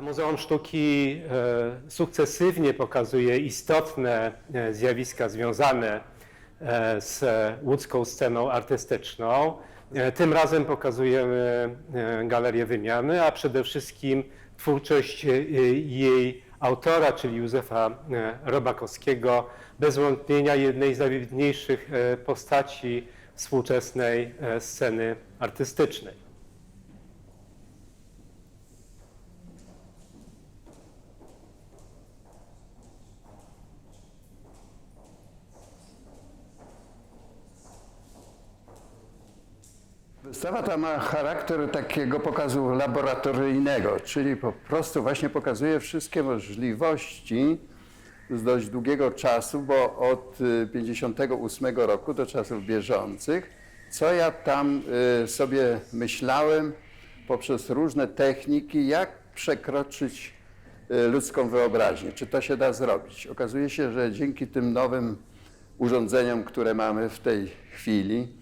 Muzeum Sztuki e, sukcesywnie pokazuje istotne e, zjawiska związane e, z łódzką sceną artystyczną. Tym razem pokazujemy galerię wymiany, a przede wszystkim twórczość jej autora, czyli Józefa Robakowskiego, bez wątpienia jednej z najwybitniejszych postaci współczesnej sceny artystycznej. Wystawa ta ma charakter takiego pokazu laboratoryjnego, czyli po prostu właśnie pokazuje wszystkie możliwości z dość długiego czasu, bo od y, 58 roku do czasów bieżących, co ja tam y, sobie myślałem poprzez różne techniki, jak przekroczyć y, ludzką wyobraźnię. Czy to się da zrobić? Okazuje się, że dzięki tym nowym urządzeniom, które mamy w tej chwili,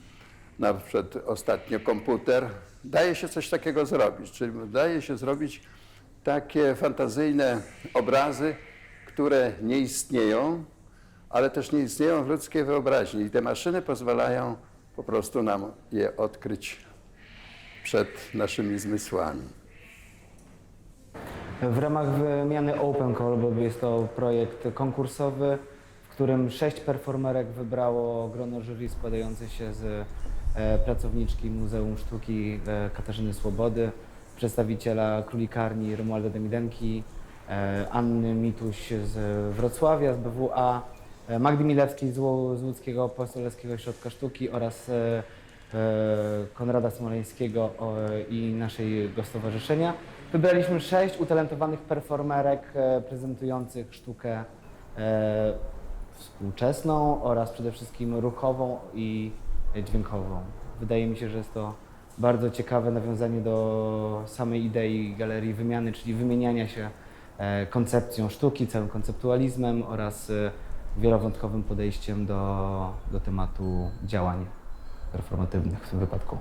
na przykład ostatnio komputer, daje się coś takiego zrobić. Czyli daje się zrobić takie fantazyjne obrazy, które nie istnieją, ale też nie istnieją w ludzkiej wyobraźni. I te maszyny pozwalają po prostu nam je odkryć przed naszymi zmysłami. W ramach wymiany Open Call, bo jest to projekt konkursowy, w którym sześć performerek wybrało grono jury składające się z pracowniczki Muzeum Sztuki e, Katarzyny Swobody, przedstawiciela Królikarni Romualda Demidenki, e, Anny Mituś z Wrocławia, z BWA, e, Magdy Milewskiej z, Łódzkiego Apostolskiego Ośrodka Sztuki oraz e, e, Konrada Smoleńskiego i naszego stowarzyszenia. Wybraliśmy sześć utalentowanych performerek e, prezentujących sztukę e, współczesną oraz przede wszystkim ruchową i dźwiękową. Wydaje mi się, że jest to bardzo ciekawe nawiązanie do samej idei galerii wymiany, czyli wymieniania się e, koncepcją sztuki, całym konceptualizmem oraz e, wielowątkowym podejściem do, do tematu działań performatywnych w tym wypadku.